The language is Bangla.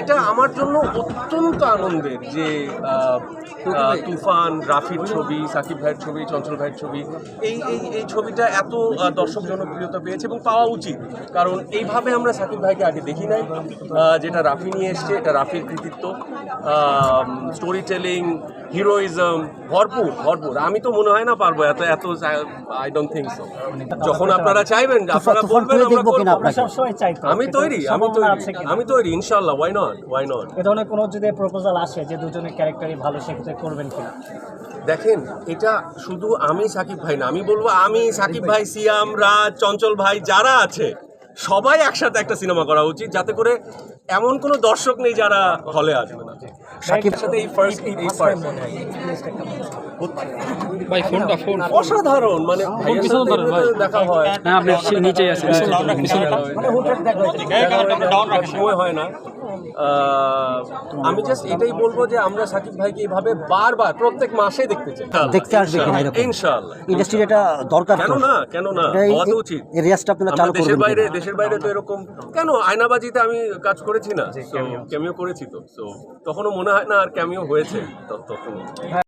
এটা আমার জন্য অত্যন্ত আনন্দের যে তুফান রাফির ছবি সাকিব ভাইয়ের ছবি চঞ্চল ভাইয়ের ছবি এই এই এই ছবিটা এত দর্শক জনপ্রিয়তা পেয়েছে এবং পাওয়া উচিত। কারণ এইভাবে আমরা সাকিব ভাইকে আগে দেখি নাই। যেটা রাফি নিয়ে এসছে এটা রাফির কৃতিত্ব। স্টোরি টেলিং হিরোইজম ভরপুর ভরপুর। আমি তো মনে হয় না পারব এত এত আই ডোন্ট থিঙ্ক সো যখন আপনারা চাইবেন আপনারা বলবেন আমরা করব। আপনাকে? চাই তো। আমি তৈরি আমি তৈরি আমি তৈরি ইনশাল্লাহ ওয়াই নট ওয়াই নট এ ধরনের কোনো যদি প্রপোজাল আসে যে দুজনের ক্যারেক্টারই ভালো সেক্ষেত্রে করবেন কিনা? দেখেন এটা শুধু আমি সাকিব ভাই না আমি বলব আমি সাকিব ভাই সিয়াম রাজ চঞ্চল ভাই যারা আছে সবাই একসাথে একটা সিনেমা করা উচিত যাতে করে এমন কোনো দর্শক নেই যারা হলে আসবে না। সাকিব সাথে এই ফার্স্ট এই ফার্স্ট ভাই ফোনটা ফোন। অসাধারণ মানে ভাইয়ের পিছনে ধরেন ভাই। দেখা হয়। হ্যাঁ আপনি নিচেই আছেন পিছনে মানে হুটহাট দেখা হয়েছে। দেখা হয় সময় হয় না। আমি জাস্ট এটাই বলব যে আমরা সাকিব ভাইকে এইভাবে বারবার প্রত্যেক মাসে দেখতে চাই। দেখতে আসবে ইনশাআল্লাহ ইন্ডাস্ট্রির এটা দরকার কেন না কেন না হওয়া তো উচিত। এই রিয়াজটা আপনারা চালু করুন দেশের বাইরে দেশের বাইরে তো এরকম কেন আয়নাবাজিতে আমি কাজ করেছি না ক্যামিও করেছি তো তো তখনও মনে হয় না আর ক্যামিও হয়েছে তখন